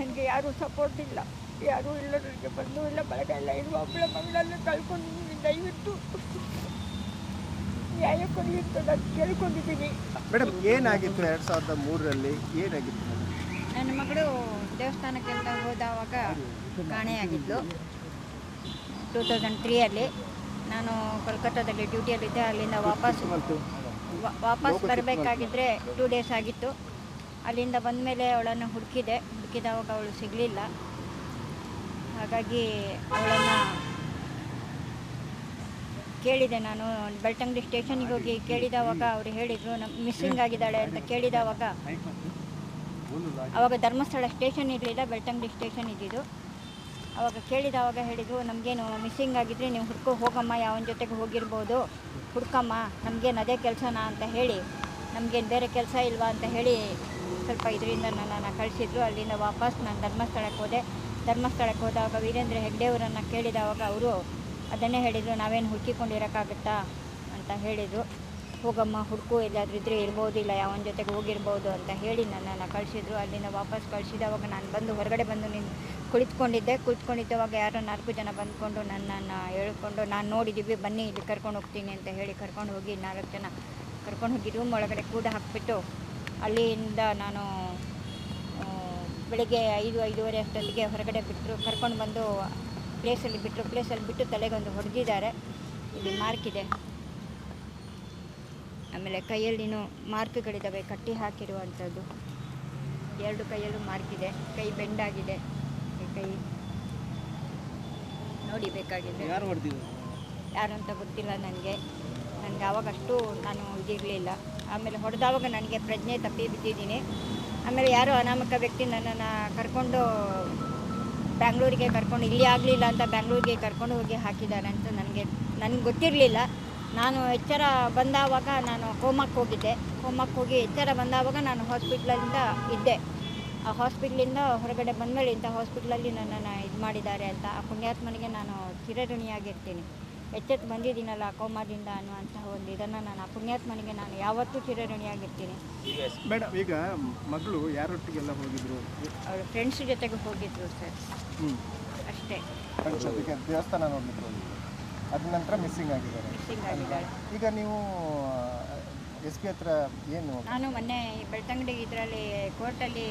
ನನಗೆ ಯಾರೂ ಸಪೋರ್ಟ್ ಇಲ್ಲ. ಯಾರೂ ಇಲ್ಲ ನನಗೆ ಬಂದು ಇಲ್ಲ ಬಳಗ ಇಲ್ಲ ಇರುವ ಒಬ್ಬಳ ಮಗಳನ್ನ ಕಳ್ಕೊಂಡು ದಯವಿಟ್ಟು ನ್ಯಾಯ ಕೊಡಿ ಅಂತ ನಾನು ಕೇಳ್ಕೊಂಡಿದ್ದೀನಿ. ಮೇಡಮ್ ಏನಾಗಿತ್ತು ಎರಡು ಸಾವಿರದ ಮೂರರಲ್ಲಿ? ಏನಾಗಿತ್ತು ನನ್ನ ಮಗಳು ದೇವಸ್ಥಾನಕ್ಕೆ ಅಂತ ಹೋದವಾಗ ಕಾಣೆಯಾಗಿದ್ಲು ಟೂ ತೌಸಂಡ್ ತ್ರೀಯಲ್ಲಿ ನಾನು ಕೋಲ್ಕತ್ತಾದಲ್ಲಿ ಡ್ಯೂಟಿಯಲ್ಲಿದ್ದೆ. ಅಲ್ಲಿಂದ ವಾಪಸ್ ವಾಪಸ್ ಬರಬೇಕಾಗಿದ್ದರೆ ಟೂ ಡೇಸ್ ಆಗಿತ್ತು. ಅಲ್ಲಿಂದ ಬಂದ ಮೇಲೆ ಅವಳನ್ನು ಹುಡುಕಿದೆ. ಹುಡುಕಿದವಾಗ ಅವಳು ಸಿಗಲಿಲ್ಲ. ಹಾಗಾಗಿ ಅವಳನ್ನು ಕೇಳಿದೆ ನಾನು. ಬೆಳ್ತಂಗಡಿ ಸ್ಟೇಷನ್ಗೆ ಹೋಗಿ ಕೇಳಿದವಾಗ ಅವರು ಹೇಳಿದರು ನಮ್ಮ ಮಿಸ್ಸಿಂಗ್ ಆಗಿದ್ದಾಳೆ ಅಂತ ಕೇಳಿದವಾಗ ಅವಾಗ ಧರ್ಮಸ್ಥಳ ಸ್ಟೇಷನ್ ಇರಲಿಲ್ಲ, ಬೆಳ್ತಂಗಡಿ ಸ್ಟೇಷನ್ ಇದ್ದಿದ್ದು. ಅವಾಗ ಕೇಳಿದವಾಗ ಹೇಳಿದರು, ನಮಗೇನು ಮಿಸ್ಸಿಂಗ್ ಆಗಿದ್ರೆ ನೀವು ಹುಡ್ಕೋ, ಹೋಗಮ್ಮ, ಯಾವನ ಜೊತೆಗೆ ಹೋಗಿರ್ಬೋದು. ಹುಡ್ಕಮ್ಮ, ನಮಗೇನು ಅದೇ ಕೆಲಸನಾ? ಅಂತ ಹೇಳಿ, ನಮಗೇನು ಬೇರೆ ಕೆಲಸ ಇಲ್ವಾ? ಅಂತ ಹೇಳಿ ಸ್ವಲ್ಪ ಇದರಿಂದ ನನ್ನನ್ನು ಕಳಿಸಿದ್ರು. ಅಲ್ಲಿಂದ ವಾಪಸ್ ನಾನು ಧರ್ಮಸ್ಥಳಕ್ಕೆ ಹೋದೆ. ಧರ್ಮಸ್ಥಳಕ್ಕೆ ಹೋದಾಗ ವೀರೇಂದ್ರ ಹೆಗ್ಡೆಯವರನ್ನು ಕೇಳಿದವಾಗ ಅವರು ಅದನ್ನೇ ಹೇಳಿದರು, ನಾವೇನು ಹುಡುಕಿಕೊಂಡಿರೋಕ್ಕಾಗುತ್ತಾ? ಅಂತ ಹೇಳಿದರು. ಹೋಗಮ್ಮ, ಹುಡುಕು, ಎಲ್ಲಾದ್ರೂ ಇದ್ದರೆ ಇರ್ಬೋದು ಇಲ್ಲ ಯಾವನ ಜೊತೆಗೆ ಹೋಗಿರ್ಬೋದು ಅಂತ ಹೇಳಿ ನನ್ನನ್ನು ಕಳಿಸಿದ್ರು. ಅಲ್ಲಿಂದ ವಾಪಸ್ ಕಳಿಸಿದವಾಗ ನಾನು ಬಂದು ಹೊರಗಡೆ ಬಂದು ನಿನ್ನ ಕುಳಿತುಕೊಂಡಿದ್ದೆ. ಕುಳಿತುಕೊಂಡಿದ್ದವಾಗ ಯಾರೋ ನಾಲ್ಕು ಜನ ಬಂದ್ಕೊಂಡು ನನ್ನನ್ನು ಹೇಳ್ಕೊಂಡು, ನಾನು ನೋಡಿದ್ದೀವಿ ಬನ್ನಿ, ಇಲ್ಲಿ ಕರ್ಕೊಂಡು ಹೋಗ್ತೀನಿ ಅಂತ ಹೇಳಿ ಕರ್ಕೊಂಡು ಹೋಗಿ ನಾಲ್ಕು ಜನ ಕರ್ಕೊಂಡು ಹೋಗಿ ರೂಮ್ ಒಳಗಡೆ ಕೂಡ ಹಾಕಿಬಿಟ್ಟು ಅಲ್ಲಿಂದ ನಾನು ಬೆಳಗ್ಗೆ ಐದು ಐದೂವರೆ ಅಷ್ಟೊತ್ತಿಗೆ ಹೊರಗಡೆ ಬಿಟ್ಟರು ಕರ್ಕೊಂಡು ಬಂದು ಪ್ಲೇಸಲ್ಲಿ ಬಿಟ್ಟರು ಪ್ಲೇಸಲ್ಲಿ ಬಿಟ್ಟು ತಲೆಗೊಂದು ಹೊಡೆದಿದ್ದಾರೆ. ಇಲ್ಲಿ ಮಾರ್ಕ್ ಇದೆ. ಆಮೇಲೆ ಕೈಯಲ್ಲಿನೂ ಮಾರ್ಕ್ಗಳಿದ್ದಾವೆ ಕಟ್ಟಿ ಹಾಕಿರುವಂಥದ್ದು. ಎರಡು ಕೈಯಲ್ಲೂ ಮಾರ್ಕ್ ಇದೆ. ಕೈ ಬೆಂಡಾಗಿದೆ ಕೈ ನೋಡಿ ಬೇಕಾಗಿದೆ. ಯಾರು ಅಂತ ಗೊತ್ತಿಲ್ಲ ನನಗೆ. ನನಗೆ ಅವಾಗಷ್ಟು ನಾನು ಇದಿರಲಿಲ್ಲ. ಆಮೇಲೆ ಹೊಡೆದಾವಾಗ ನನಗೆ ಪ್ರಜ್ಞೆ ತಪ್ಪಿ ಬಿದ್ದಿದ್ದೀನಿ. ಆಮೇಲೆ ಯಾರೋ ಅನಾಮಕ ವ್ಯಕ್ತಿ ನನ್ನನ್ನು ಕರ್ಕೊಂಡು ಬ್ಯಾಂಗ್ಳೂರಿಗೆ ಕರ್ಕೊಂಡು ಇಲ್ಲಿ ಆಗಲಿಲ್ಲ ಅಂತ ಬ್ಯಾಂಗ್ಳೂರಿಗೆ ಕರ್ಕೊಂಡು ಹೋಗಿ ಹಾಕಿದ್ದಾರೆ ಅಂತ ನನಗೆ ನನಗೆ ಗೊತ್ತಿರಲಿಲ್ಲ. ನಾನು ಎಚ್ಚರ ಬಂದಾವಾಗ ನಾನು ಹೋಮಕ್ಕೆ ಹೋಗಿದ್ದೆ. ಹೋಮಕ್ಕೆ ಹೋಗಿ ಎಚ್ಚರ ಬಂದಾವಾಗ ನಾನು ಹಾಸ್ಪಿಟ್ಲಿಂದ ಇದ್ದೆ. ಆ ಹಾಸ್ಪಿಟ್ಲಿಂದ ಹೊರಗಡೆ ಬಂದಮೇಲೆ ಇಂಥ ಹಾಸ್ಪಿಟ್ಲಲ್ಲಿ ನನ್ನನ್ನು ಇದು ಮಾಡಿದ್ದಾರೆ ಅಂತ ಆ ಪುಣ್ಯಾತ್ಮನಿಗೆ ನಾನು ಚಿರಋಣಿಯಾಗಿರ್ತೀನಿ. ಎಚ್ಚೆತ್ತು ಬಂದಿದ್ದೀನಲ್ಲ ಕೋಮಾದಿಂದ ಅನ್ನುವಂತಹ ಒಂದು ಇದನ್ನು ನಾನು ಆ ಪುಣ್ಯಾತ್ಮನಿಗೆ ನಾನು ಯಾವತ್ತೂ ಚಿರಋಣಿಯಾಗಿರ್ತೀನಿ. ಮೇಡಮ್ ಈಗ ಮಗಳು ಯಾರೊಟ್ಟಿಗೆಲ್ಲ ಹೋಗಿದ್ರು? ಅವ್ರ ಫ್ರೆಂಡ್ಸ್ ಜೊತೆಗೆ ಹೋಗಿದ್ರು ಸರ್. ಅಷ್ಟೇ. ಜೊತೆಗೆ ದೇವಸ್ಥಾನ ನೋಡಿದ್ರು ಹೋಗಿದ್ರು. ಅದ ನಂತರ ಮಿಸ್ಸಿಂಗ್ ಆಗಿದ್ದಾರೆ. ಮಿಸ್ಸಿಂಗ್ ಆಗಿದ್ದಾಳೆ ಈಗ ನೀವು ಎಸ್ ಪಿ ಹತ್ರ ಏನು? ನಾನು ಮೊನ್ನೆ ಬೆಳ್ತಂಗಡಿ ಇದರಲ್ಲಿ ಕೋರ್ಟಲ್ಲಿ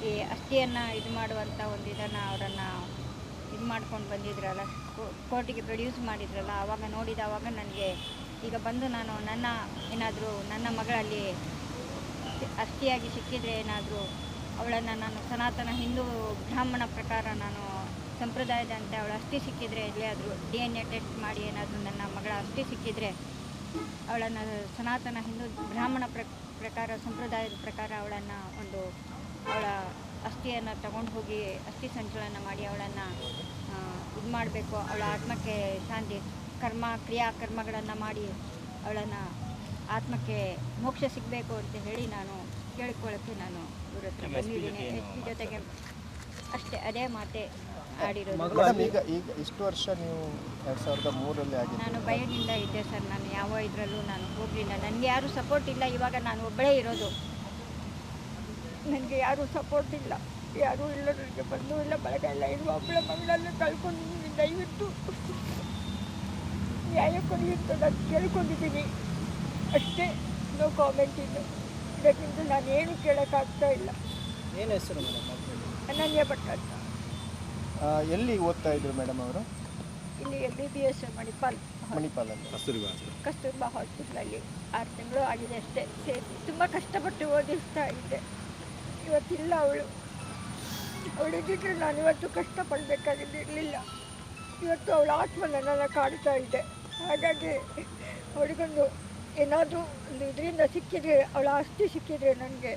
ಈ ಅಸ್ಥಿಯನ್ನು ಇದು ಮಾಡುವಂಥ ಒಂದು ಇದನ್ನು ಅವರನ್ನು ಮಾಡ್ಕೊಂಡು ಬಂದಿದ್ರಲ್ಲ ಕೋರ್ಟಿಗೆ ಪ್ರೊಡ್ಯೂಸ್ ಮಾಡಿದ್ರಲ್ಲ, ಆವಾಗ ನೋಡಿದವಾಗ ನನಗೆ ಈಗ ಬಂದು ನಾನು ನನ್ನ ಏನಾದರೂ ನನ್ನ ಮಗಳಲ್ಲಿ ಅಸ್ಥಿಯಾಗಿ ಸಿಕ್ಕಿದರೆ ಏನಾದರೂ ಅವಳನ್ನು ನಾನು ಸನಾತನ ಹಿಂದೂ ಬ್ರಾಹ್ಮಣ ಪ್ರಕಾರ ನಾನು ಸಂಪ್ರದಾಯದಂತೆ ಅವಳ ಅಸ್ಥಿ ಸಿಕ್ಕಿದರೆ, ಎಲ್ಲಿಯಾದರೂ ಡಿ ಎನ್ ಎ ಟೆಸ್ಟ್ ಮಾಡಿ ಏನಾದರೂ ನನ್ನ ಮಗಳ ಅಸ್ಥಿ ಸಿಕ್ಕಿದರೆ, ಅವಳನ್ನು ಸನಾತನ ಹಿಂದೂ ಬ್ರಾಹ್ಮಣ ಪ್ರ, ಪ್ರಕಾರ, ಸಂಪ್ರದಾಯದ ಪ್ರಕಾರ ಅವಳನ್ನು ಒಂದು ಅವಳ ಅಸ್ಥಿಯನ್ನು ತಗೊಂಡು ಹೋಗಿ ಅಸ್ಥಿ ಸಂಚಲನ ಮಾಡಿ ಅವಳನ್ನು ಇದು ಮಾಡಬೇಕು. ಅವಳ ಆತ್ಮಕ್ಕೆ ಶಾಂತಿ ಕರ್ಮ ಕ್ರಿಯಾ ಕರ್ಮಗಳನ್ನು ಮಾಡಿ ಅವಳನ್ನು ಆತ್ಮಕ್ಕೆ ಮೋಕ್ಷ ಸಿಗಬೇಕು ಅಂತ ಹೇಳಿ ನಾನು ಕೇಳಿಕೊಳ್ಳೋಕ್ಕೆ ನಾನು ಇವ್ರ ಹತ್ರ ಬಂದಿದ್ದೀನಿ. ಜೊತೆಗೆ ಅಷ್ಟೇ ಅದೇ ಮಾತೆ ಆಡಿರೋದು. ಮೇಡಮ್ ಈಗ ಈಗ ಇಷ್ಟು ವರ್ಷ ನೀವು ಎರಡು ಸಾವಿರದ ಮೂರರಲ್ಲಿ ಆಗಿದ್ದು ನಾನು ಭಯದಿಂದ ಇದ್ದೆ ಸರ್. ನಾನು ಯಾವ ಇದರಲ್ಲೂ ನಾನು ಹೋಗಲಿಲ್ಲ. ನನಗೆ ಯಾರೂ ಸಪೋರ್ಟ್ ಇಲ್ಲ. ಇವಾಗ ನಾನು ಒಬ್ಬಳೇ ಇರೋದು. ನನಗೆ ಯಾರೂ ಸಪೋರ್ಟ್ ಇಲ್ಲ ಯಾರೂ ಇಲ್ಲ ನನಗೆ ಬಂದು ಇಲ್ಲ ಬಳಗ ಇಲ್ಲ ಇರುವ ಒಬ್ಬಳ ಮಗಳನ್ನ ಕಳ್ಕೊಂಡು ದಯವಿಟ್ಟು ನ್ಯಾಯ ಕೊಡಿ ಅಂತ ನಾನು ಕೇಳ್ಕೊಂಡಿದ್ದೀನಿ. ಅಷ್ಟೇ ನೋ ಕಾಮೆಂಟ್ ಇದು ಇದಕ್ಕಿಂತ ನಾನೇನು ಏನು ಕೇಳೋಕ್ಕಾಗ್ತಾ ಇಲ್ಲ. ಏನು ಹೆಸರು ಮೇಡಮ್ ಅನನ್ಯ ಭಟ್ ಅಂತ. ಎಲ್ಲಿ ಓದ್ತಾ ಇದ್ರು ಮೇಡಮ್ ಅವರು? ಇಲ್ಲಿ L B B S Manipal ಮಣಿಪಾಲಲ್ಲಿ. Kasturba ಹಾಸ್ಪಿಟ್ಲಲ್ಲಿ ಆರು ತಿಂಗಳು ಆಗಿದೆ ಅಷ್ಟೇ. ಸೇರಿ ತುಂಬ ಕಷ್ಟಪಟ್ಟು ಓದಿಸ್ತಾ ಇದ್ದೆ. ಇವತ್ತಿಲ್ಲ ಅವಳು. ಅವಳಿದ್ದರೆ ನಾನು ಇವತ್ತು ಕಷ್ಟಪಡಬೇಕಾಗಿದ್ದಿರಲಿಲ್ಲ ಇವತ್ತು ಅವಳ ಆತ್ಮ ನನ್ನನ್ನು ಕಾಡ್ತಾ ಇದೆ. ಹಾಗಾಗಿ ಅವಳಿಗೊಂದು ಏನಾದರೂ ಒಂದು ಇದರಿಂದ ಸಿಕ್ಕಿದರೆ, ಅವಳ ಆಸ್ತಿ ಸಿಕ್ಕಿದರೆ ನನಗೆ